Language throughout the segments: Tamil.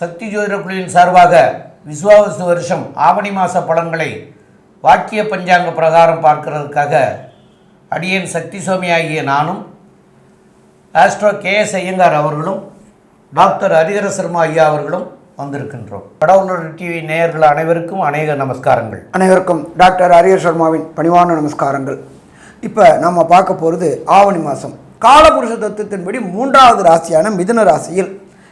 சக்தி ஜோதிட குழுவின் சார்பாக விஸ்வாவசு வருஷம் ஆவணி மாத பலன்களை வாக்கிய பஞ்சாங்க பிரகாரம் பார்க்கிறதுக்காக அடியேன் சக்தி சுவாமி ஆகிய நானும் ஆஸ்ட்ரோ கே எஸ் ஐயங்கார் அவர்களும் டாக்டர் ஹரிஹர சர்மா ஐயா அவர்களும் வந்திருக்கின்றோம். கடவுளர் டிவி நேயர்கள் அனைவருக்கும் அநேக நமஸ்காரங்கள். அனைவருக்கும் டாக்டர் ஹரிஹர் சர்மாவின் பணிவான நமஸ்காரங்கள். இப்போ நம்ம பார்க்க போகிறது ஆவணி மாதம் காலபுருஷ தத்துவத்தின்படி மூன்றாவது ராசியான மிதுன ராசியில்.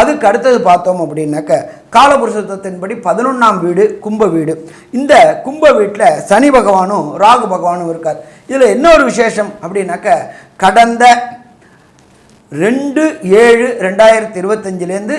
அதுக்கு அடுத்தது பார்த்தோம் அப்படின்னாக்க காலபுருஷ பதினொன்றாம் வீடு கும்ப வீடு. இந்த கும்ப வீட்டில் சனி பகவானும் ராகு பகவானும் இருக்கார். இதில் என்ன ஒரு விசேஷம் அப்படின்னாக்க கடந்த ரெண்டு ஏழு ரெண்டாயிரத்தி இருபத்தஞ்சிலேருந்து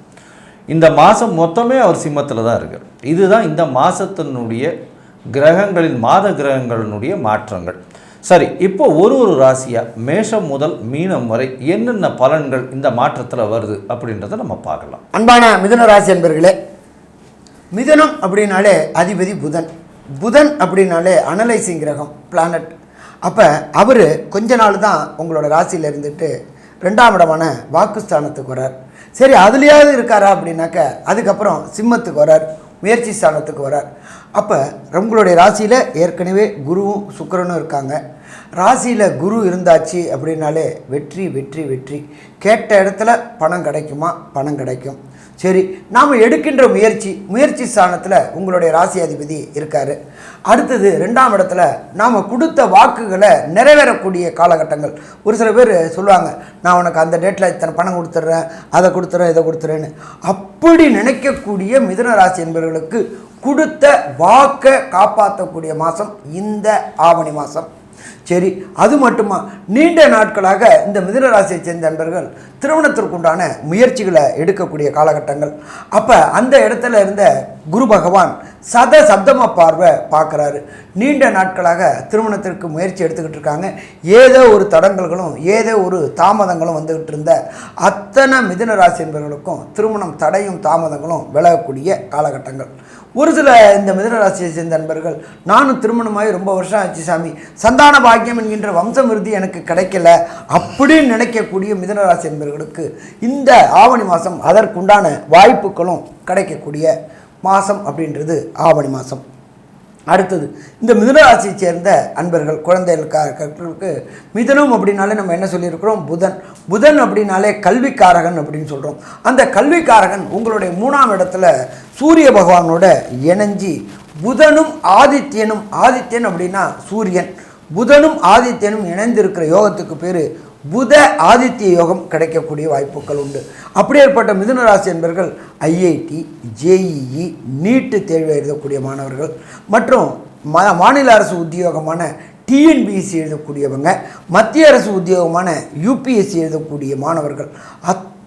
இந்த மாதம் மொத்தமே அவர் சிம்மத்தில் தான் இருக்கார். இதுதான் இந்த மாதத்தினுடைய கிரகங்களின் மாத கிரகங்களினுடைய மாற்றங்கள். சரி இப்போ ஒரு ஒரு ராசியாக மேஷம் முதல் மீனம் வரை என்னென்ன பலன்கள் இந்த மாற்றத்தில் வருது அப்படின்றத நம்ம பார்க்கலாம். அன்பான மிதன ராசி என்பர்களே மிதனம் அப்படின்னாலே அதிபதி புதன். புதன் அப்படின்னாலே அனலைசிங் கிரகம் பிளானட் அப்போ அவர் கொஞ்ச நாள் தான் உங்களோட ராசியில் இருந்துட்டு ரெண்டாம் இடமான வாக்குஸ்தானத்துக்கு வரார் சரி அதுலேயாவது இருக்காரா அப்படின்னாக்க அதுக்கப்புறம் சிம்மத்துக்கு வரார் முயற்சி ஸ்தானத்துக்கு வரார். அப்போ உங்களுடைய ராசியில் ஏற்கனவே குருவும் சுக்கரனும் இருக்காங்க. ராசியில் குரு இருந்தாச்சு அப்படின்னாலே வெற்றி வெற்றி வெற்றி. கேட்ட இடத்துல பணம் கிடைக்குமா? பணம் கிடைக்கும். சரி நாம் எடுக்கின்ற முயற்சி முயற்சி ஸ்தானத்தில் உங்களுடைய ராசி அதிபதி இருக்கார். அடுத்தது ரெண்டாம் இடத்துல நாம் கொடுத்த வாக்குகளை நிறைவேறக்கூடிய காலகட்டங்கள். ஒரு சில பேர் சொல்லுவாங்க நான் உனக்கு அந்த டேட்டில் இத்தனை பணம் கொடுத்துட்றேன் அதை கொடுத்துறேன் இதை கொடுத்துறேன்னு. அப்படி நினைக்கக்கூடிய மிதுன ராசி என்பவர்களுக்கு கொடுத்த வாக்கை காப்பாற்றக்கூடிய மாதம் இந்த ஆவணி மாதம். சரி அது மட்டுமா? நீண்ட நாட்களாக இந்த மிதனராசியை சேர்ந்த நண்பர்கள் திருமணத்திற்குண்டான முயற்சிகளை எடுக்கக்கூடிய காலகட்டங்கள். அப்போ அந்த இடத்துல இருந்த குரு பகவான் சத சப்தம பார்வை பார்க்குறாரு. நீண்ட நாட்களாக திருமணத்திற்கு முயற்சி எடுத்துக்கிட்டு இருக்காங்க. ஏதோ ஒரு தடங்கல்களும் ஏதோ ஒரு தாமதங்களும் வந்துக்கிட்டு இருந்த அத்தனை மிதனராசி என்பவர்களுக்கும் திருமணம் தடையும் தாமதங்களும் விலகக்கூடிய காலகட்டங்கள். ஒரு சில இந்த மிதனராசியை சேர்ந்த நண்பர்கள் நானும் திருமணமாகி ரொம்ப வருஷம் ஆச்சு சாமி. சந்தான பாக்கியம் என்கின்ற வம்சம் விருதி எனக்கு கிடைக்கல அப்படின்னு நினைக்கக்கூடிய மிதனராசி நண்பர்களுக்கு இந்த ஆவணி மாதம் அதற்குண்டான வாய்ப்புகளும் கிடைக்கக்கூடிய மாதம் அப்படின்றது ஆவணி மாதம் அடுத்தது இந்த மிதுனராசியை சேர்ந்த அன்பர்கள் குழந்தைகளுக்கு மிதனம் அப்படின்னாலே நம்ம என்ன சொல்லியிருக்கிறோம்? புதன். புதன் அப்படின்னாலே கல்விக்காரகன் அப்படின்னு சொல்கிறோம் அந்த கல்விக்காரகன் உங்களுடைய மூணாம் இடத்துல சூரிய பகவானோட இணைஞ்சி புதனும் ஆதித்யனும் ஆதித்யன் அப்படின்னா சூரியன். புதனும் ஆதித்யனும் இணைந்திருக்கிற யோகத்துக்கு பேர் புத ஆதித்ய யோகம் கிடைக்கக்கூடிய வாய்ப்புகள் உண்டு. அப்படியேற்பட்ட மிதுன ராசி என்பர்கள் ஐஐடி ஜேஇஇ நீட்டு தேர்வு எழுதக்கூடிய மாணவர்கள் மற்றும் மா மாநில அரசு உத்தியோகமான டிஎன்பிஎஸ்சி எழுதக்கூடியவங்க மத்திய அரசு உத்தியோகமான யூபிஎஸ்சி எழுதக்கூடிய மாணவர்கள்.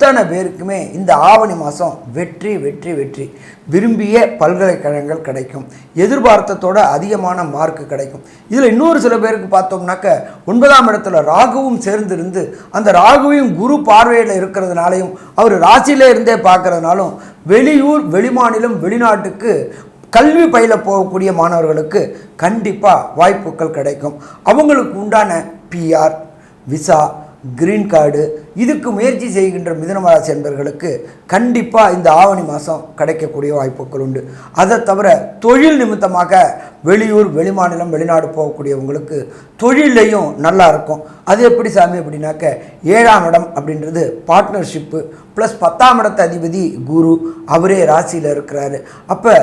அத்தனை பேருக்குமே இந்த ஆவணி மாதம் வெற்றி வெற்றி வெற்றி. விரும்பிய பல்கலைக்கழகங்கள் கிடைக்கும். எதிர்பார்த்தத்தோட அதிகமான மார்க் கிடைக்கும். இதில் இன்னொரு சில பேருக்கு பார்த்தோம்னாக்க ஒன்பதாம் இடத்துல ராகுவும் சேர்ந்திருந்து அந்த ராகுவையும் குரு பார்வையில் இருக்கிறதுனாலையும் அவர் ராசியிலே இருந்தே பார்க்கறதுனாலும் வெளியூர் வெளிமாநிலம் வெளிநாட்டுக்கு கல்வி பயில போகக்கூடிய மாணவர்களுக்கு கண்டிப்பாக வாய்ப்புகள் கிடைக்கும். அவங்களுக்கு உண்டான பிஆர் விசா கிரீன் கார்டு இதுக்கு முயற்சி செய்கின்ற மிதனமராசி என்பவர்களுக்கு கண்டிப்பாக இந்த ஆவணி மாதம் கிடைக்கக்கூடிய வாய்ப்புகள் உண்டு. அதை தவிர தொழில் நிமித்தமாக வெளியூர் வெளிமாநிலம் வெளிநாடு போகக்கூடியவங்களுக்கு தொழிலையும் நல்லா இருக்கும். அது எப்படி சாமி? அப்படின்னாக்க ஏழாம் இடம் அப்படின்றது பார்ட்னர்ஷிப்பு ப்ளஸ் பத்தாம் இடத்து அதிபதி குரு அவரே ராசியில் இருக்கிறாரு. அப்போ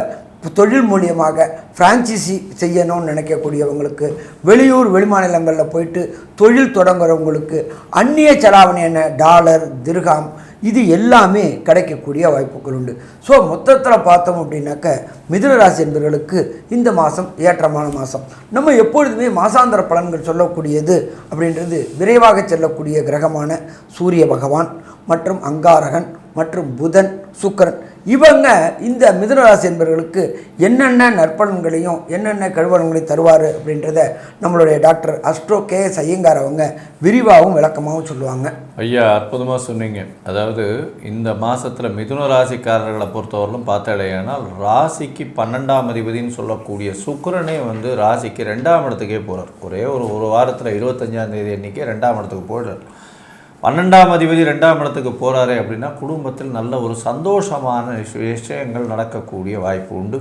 தொழில் மூலியமாக ஃப்ரான்ச்சைசி செய்யணும்னு நினைக்கக்கூடியவங்களுக்கு வெளியூர் வெளிமாநிலங்களில் போயிட்டு தொழில் தொடங்குறவங்களுக்கு அந்நிய செலாவணி என்ன டாலர் திருகாம் இது எல்லாமே கிடைக்கக்கூடிய வாய்ப்புகள் உண்டு. ஸோ மொத்தத்தில் பார்த்தோம் அப்படின்னாக்க மிதுனராசி என்பவர்களுக்கு இந்த மாதம் ஏற்றமான மாதம் நம்ம எப்பொழுதுமே மாசாந்திர பலன்கள் சொல்லக்கூடியது அப்படின்றது விரைவாக செல்லக்கூடிய கிரகமான சூரிய பகவான் மற்றும் அங்காரகன் மற்றும் புதன் சுக்கிரன். இவங்க இந்த மிதுனராசி என்பவர்களுக்கு என்னென்ன நற்பலன்களையும் என்னென்ன கழுவனங்களையும் தருவார் அப்படின்றத நம்மளுடைய doctor astro K S Iyengar அவங்க விரிவாகவும் விளக்கமாகவும் சொல்லுவாங்க. ஐயா அற்புதமாக சொன்னீங்க. அதாவது இந்த மாதத்தில் மிதுன ராசிக்காரர்களை பொறுத்தவரையிலும் பார்த்தாலேயானால் ராசிக்கு பன்னெண்டாம் அதிபதினு சொல்லக்கூடிய சுக்கரனே வந்து ராசிக்கு ரெண்டாம் இடத்துக்கே போகிறார் ஒரே ஒரு ஒரு வாரத்தில் இருபத்தஞ்சாம் தேதி அன்றைக்கி ரெண்டாம் இடத்துக்கு போயிடுறார். பன்னெண்டாம் அதிபதி ரெண்டாம் இடத்துக்கு போகிறாரே அப்படின்னா குடும்பத்தில் நல்ல ஒரு சந்தோஷமான விஷயங்கள் நடக்கக்கூடிய வாய்ப்பு உண்டு.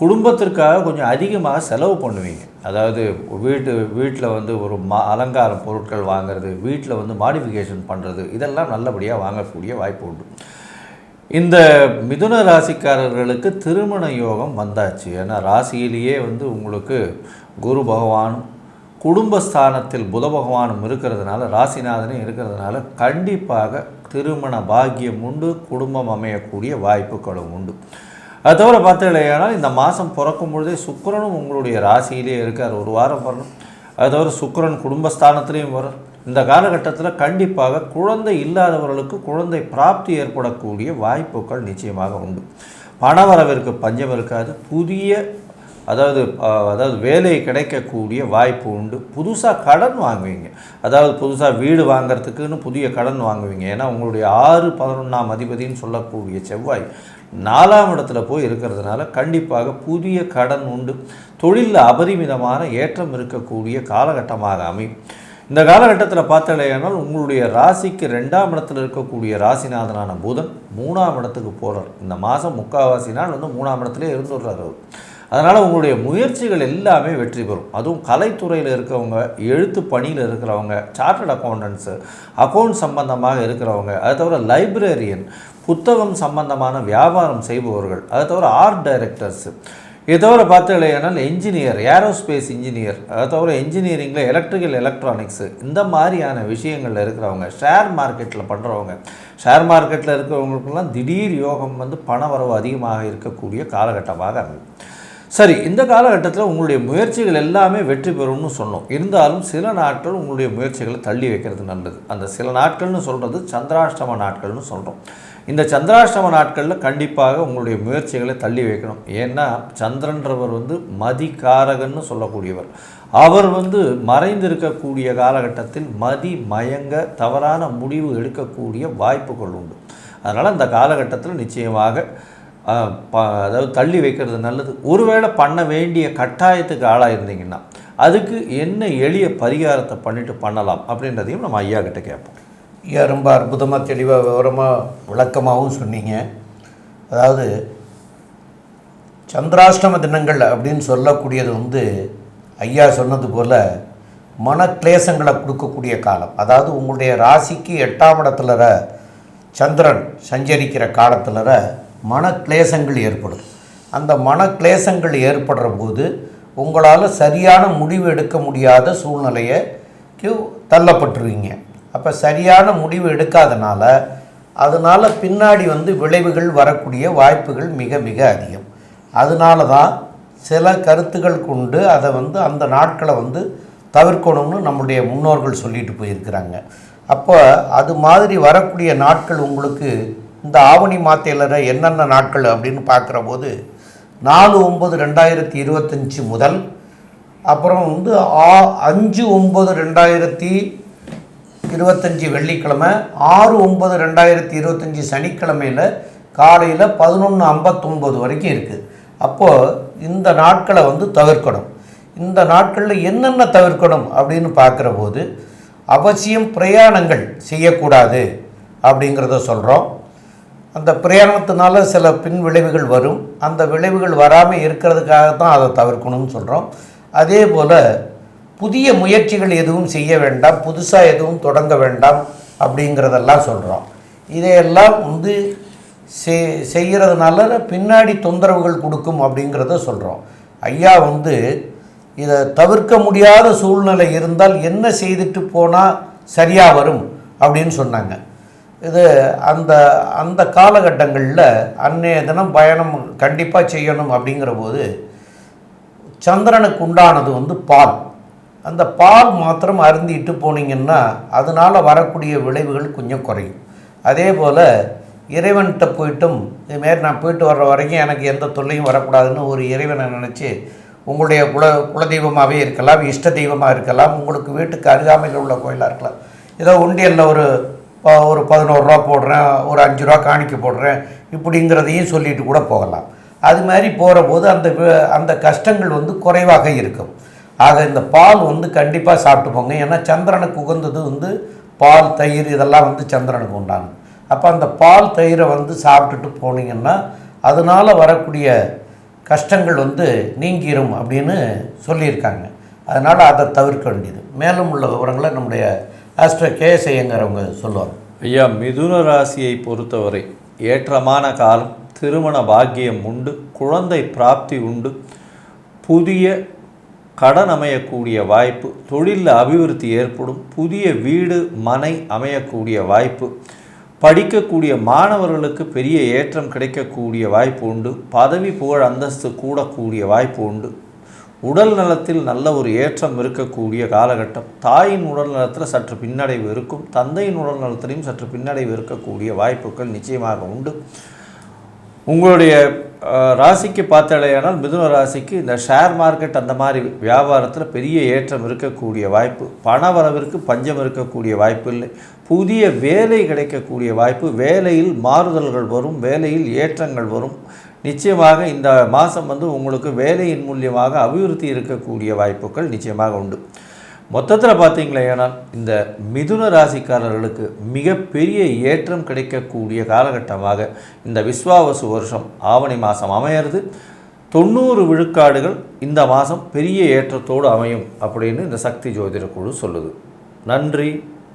குடும்பத்திற்காக கொஞ்சம் அதிகமாக செலவு பண்ணுவீங்க. அதாவது வீட்டு வீட்டில் வந்து ஒரு மா அலங்கார பொருட்கள் வாங்குறது வீட்டில் வந்து மாடிஃபிகேஷன் பண்ணுறது இதெல்லாம் நல்லபடியாக வாங்கக்கூடிய வாய்ப்பு உண்டு. இந்த மிதுன ராசிக்காரர்களுக்கு திருமண யோகம் வந்தாச்சு. ஏன்னா ராசியிலேயே வந்து உங்களுக்கு குரு பகவானும் குடும்பஸ்தானத்தில் புத பகவானும் இருக்கிறதுனால ராசிநாதனும் இருக்கிறதுனால கண்டிப்பாக திருமண பாக்கியம் உண்டு குடும்பம் அமையக்கூடிய வாய்ப்புகளும் உண்டு. அது தவிர பார்த்தீங்களேயானால் இந்த மாதம் பிறக்கும் பொழுதே சுக்கரனும் உங்களுடைய ராசியிலே இருக்கார். ஒரு வாரம் வரணும். அது தவிர சுக்கரன் குடும்பஸ்தானத்திலையும் வரும் இந்த காலகட்டத்தில் கண்டிப்பாக குழந்தை இல்லாதவர்களுக்கு குழந்தை பிராப்தி ஏற்படக்கூடிய வாய்ப்புகள் நிச்சயமாக உண்டு. பணவரவிற்கு பஞ்சம் இருக்காது. புதிய அதாவது அதாவது வேலை கிடைக்கக்கூடிய வாய்ப்பு உண்டு. புதுசாக கடன் வாங்குவீங்க. அதாவது புதுசாக வீடு வாங்குறதுக்குன்னு புதிய கடன் வாங்குவீங்க. ஏன்னா உங்களுடைய ஆறு பதினொன்றாம் அதிபதின்னு சொல்லக்கூடிய செவ்வாய் நாலாம் இடத்துல போய் இருக்கிறதுனால கண்டிப்பாக புதிய கடன் உண்டு. தொழிலில் அபரிமிதமான ஏற்றம் இருக்கக்கூடிய காலகட்டமாக அமையும். இந்த காலகட்டத்தில் பார்த்தாலேயானால் உங்களுடைய ராசிக்கு ரெண்டாம் இடத்துல இருக்கக்கூடிய ராசிநாதனான புதன் மூணாம் இடத்துக்கு போகிறார் இந்த மாதம் முக்கால்வாசி நாள் வந்து மூணாம் இடத்துல இருந்துடுறார் அவர். அதனால் உங்களுடைய முயற்சிகள் எல்லாமே வெற்றி பெறும். அதுவும் கலைத்துறையில் இருக்கிறவங்க எழுத்து பணியில் இருக்கிறவங்க சார்ட்டர்ட் அக்கௌண்டன்ஸு அக்கௌண்ட் சம்பந்தமாக இருக்கிறவங்க அதை தவிர லைப்ரரியன் புத்தகம் சம்பந்தமான வியாபாரம் செய்பவர்கள் அதை தவிர ஆர்ட் டைரக்டர்ஸு இதை தவிர பார்த்தீங்கன்னா என்ஜினியர் ஏரோஸ்பேஸ் இன்ஜினியர் அதை தவிர இன்ஜினியரிங்கில் எலக்ட்ரிக்கல் எலக்ட்ரானிக்ஸு இந்த மாதிரியான விஷயங்களில் இருக்கிறவங்க ஷேர் மார்க்கெட்டில் பண்ணுறவங்க ஷேர் மார்க்கெட்டில் இருக்கிறவங்களுக்கெல்லாம் திடீர் யோகம் வந்து பணவரவு அதிகமாக இருக்கக்கூடிய காலகட்டமாக அமையும். சரி இந்த காலகட்டத்தில் உங்களுடைய முயற்சிகள் எல்லாமே வெற்றி பெறும்னு சொன்னோம். இருந்தாலும் சில நாட்கள் உங்களுடைய முயற்சிகளை தள்ளி வைக்கிறது நல்லது. அந்த சில நாட்கள்னு சொல்கிறது சந்திராஷ்டம நாட்கள்னு சொல்கிறோம் இந்த சந்திராஷ்டம நாட்களில் கண்டிப்பாக உங்களுடைய முயற்சிகளை தள்ளி வைக்கணும். ஏன்னா சந்திரன்றவர் வந்து மதிகாரகன்னு சொல்லக்கூடியவர். அவர் வந்து மறைந்திருக்கக்கூடிய காலகட்டத்தில் மதி மயங்க தவறான முடிவு எடுக்கக்கூடிய வாய்ப்புகள் உண்டு. அதனால் இந்த காலகட்டத்தில் நிச்சயமாக அதாவது தள்ளி வைக்கிறது நல்லது. ஒருவேளை பண்ண வேண்டிய கட்டாயத்துக்கு ஆளாக இருந்தீங்கன்னா அதுக்கு என்ன எளிய பரிகாரத்தை பண்ணிட்டு பண்ணலாம் அப்படின்றதையும் நம்ம ஐயா கிட்ட கேட்போம். ஐயா ரொம்ப அற்புதமாக தெளிவாக விவரமாக விளக்கமாகவும் சொன்னீங்க. அதாவது சந்திராஷ்டம தினங்கள் அப்படின்னு சொல்லக்கூடியது வந்து ஐயா சொன்னது போல் மனக்லேசங்களை கொடுக்கக்கூடிய காலம். அதாவது உங்களுடைய ராசிக்கு எட்டாம் இடத்துல சந்திரன் சஞ்சரிக்கிற காலத்தில் மனக்லேசங்கள் ஏற்படும். அந்த மனக்லேசங்கள் ஏற்படுற போது உங்களால் சரியான முடிவு எடுக்க முடியாத சூழ்நிலையக்கு தள்ளப்பட்டுருவீங்க. அப்போ சரியான முடிவு எடுக்காதனால அதனால் பின்னாடி வந்து விளைவுகள் வரக்கூடிய வாய்ப்புகள் மிக மிக அதிகம். அதனால தான் சில கருத்துக்கள் கொண்டு அதை வந்து அந்த நாட்களை வந்து தவிர்க்கணும்னு நம்முடைய முன்னோர்கள் சொல்லிட்டு போயிருக்கிறாங்க. அப்போ அது மாதிரி வரக்கூடிய நாட்கள் உங்களுக்கு இந்த ஆவணி மாத்தையில் என்னென்ன நாட்கள் அப்படின்னு பார்க்குற போது நாலு ஒம்பது ரெண்டாயிரத்தி இருபத்தஞ்சி முதல் அப்புறம் வந்து ஆ அஞ்சு ஒம்பது ரெண்டாயிரத்தி இருபத்தஞ்சி வெள்ளிக்கிழமை ஆறு ஒம்பது ரெண்டாயிரத்தி இருபத்தஞ்சி சனிக்கிழமையில் காலையில் பதினொன்று ஐம்பத்தொம்பது வரைக்கும் இருக்குது அப்போது இந்த நாட்களை வந்து தவிர்க்கணும். இந்த நாட்களில் என்னென்ன தவிர்க்கணும் அப்படின்னு பார்க்குற போது அவசியம் பிரயாணங்கள் செய்யக்கூடாது அப்படிங்கிறத சொல்கிறோம் அந்த பிரயாணத்தினால சில பின் விளைவுகள் வரும். அந்த விளைவுகள் வராமல் இருக்கிறதுக்காக தான் அதை தவிர்க்கணும்னு சொல்கிறோம் அதே போல் புதிய முயற்சிகள் எதுவும் செய்ய வேண்டாம். புதுசாக எதுவும் தொடங்க வேண்டாம் அப்படிங்கிறதெல்லாம் சொல்கிறோம் இதையெல்லாம் வந்து செய் செய்கிறதுனால பின்னாடி தொந்தரவுகள் கொடுக்கும் அப்படிங்கிறத சொல்கிறோம் ஐயா வந்து இதை தவிர்க்க முடியாத சூழ்நிலை இருந்தால் என்ன செய்துட்டு போனால் சரியாக வரும் அப்படின்னு சொன்னாங்க. இது அந்த அந்த காலகட்டங்களில் அன்னைய தினம் பயணம் கண்டிப்பாக செய்யணும் அப்படிங்கிற போது சந்திரனுக்கு உண்டானது வந்து பால். அந்த பால் மாத்திரம் அருந்திட்டு போனீங்கன்னா அதனால் வரக்கூடிய விளைவுகள் கொஞ்சம் குறையும். அதே போல் இறைவன்கிட்ட போயிட்டும் இதுமாரி நான் போயிட்டு வர்ற வரைக்கும் எனக்கு எந்த தொல்லையும் வரக்கூடாதுன்னு ஒரு இறைவனை நினச்சி உங்களுடைய குல குலதெய்வமாகவே இருக்கலாம் இஷ்ட தெய்வமாக இருக்கலாம் உங்களுக்கு வீட்டுக்கு அருகாமையில் உள்ள கோயிலாக இருக்கலாம். ஏதோ உண்டியலில் ஒரு ஒரு பதினோருவா போடுறேன் ஒரு அஞ்சு ரூபா காணிக்க போடுறேன் இப்படிங்கிறதையும் சொல்லிட்டு கூட போகலாம். அது மாதிரி போகிற போது அந்த அந்த கஷ்டங்கள் வந்து குறைவாக இருக்கும். ஆக இந்த பால் வந்து கண்டிப்பாக சாப்பிட்டு போங்க. ஏன்னா சந்திரனுக்கு உகந்தது வந்து பால் தயிர் இதெல்லாம் வந்து சந்திரனுக்கு உண்டானது. அப்போ அந்த பால் தயிரை வந்து சாப்பிட்டுட்டு போனீங்கன்னா அதனால் வரக்கூடிய கஷ்டங்கள் வந்து நீங்கிரும் அப்படின்னு சொல்லியிருக்காங்க. அதனால் அதை தவிர்க்க வேண்டியது. மேலும் உள்ள விவரங்களை நம்முடைய ஆஸ்ட்ரோ கேஎஸ்ஐங்கிறவங்க சொல்லுவாங்க. ஐயா மிதுன ராசியை பொறுத்தவரை ஏற்றமான காலம் திருமண பாக்கியம் உண்டு குழந்தை பிராப்தி உண்டு புதிய கடன் அமையக்கூடிய வாய்ப்பு தொழிலில் அபிவிருத்தி ஏற்படும் புதிய வீடு மனை அமையக்கூடிய வாய்ப்பு படிக்கக்கூடிய மாணவர்களுக்கு பெரிய ஏற்றம் கிடைக்கக்கூடிய வாய்ப்பு உண்டு பதவி புகழ் அந்தஸ்து கூடக்கூடிய வாய்ப்பு உண்டு. உடல் நலத்தில் நல்ல ஒரு ஏற்றம் இருக்கக்கூடிய காலகட்டம். தாயின் உடல் நலத்தில் சற்று பின்னடைவு இருக்கும். தந்தையின் உடல் நலத்திலையும் சற்று பின்னடைவு இருக்கக்கூடிய வாய்ப்புகள் நிச்சயமாக உண்டு. உங்களுடைய ராசிக்கு பார்த்தாலேயானால் மிதுன ராசிக்கு இந்த ஷேர் மார்க்கெட் அந்த மாதிரி வியாபாரத்தில் பெரிய ஏற்றம் இருக்கக்கூடிய வாய்ப்பு. பண வரவிற்கு பஞ்சம் இருக்கக்கூடிய வாய்ப்பு இல்லை. புதிய வேலை கிடைக்கக்கூடிய வாய்ப்பு. வேலையில் மாறுதல்கள் வரும். வேலையில் ஏற்றங்கள் வரும். நிச்சயமாக இந்த மாதம் வந்து உங்களுக்கு வேலையின் மூலியமாக அபிவிருத்தி இருக்கக்கூடிய வாய்ப்புகள் நிச்சயமாக உண்டு. மொத்தத்தில் பார்த்தீங்களேனால் இந்த மிதுன ராசிக்காரர்களுக்கு மிகப்பெரிய ஏற்றம் கிடைக்கக்கூடிய காலகட்டமாக இந்த விஸ்வாவசு வருஷம் ஆவணி மாதம் அமையிறது. தொண்ணூறு விழுக்காடுகள் இந்த மாதம் பெரிய ஏற்றத்தோடு அமையும் அப்படின்னு இந்த சக்தி ஜோதிட குழு சொல்லுது. நன்றி.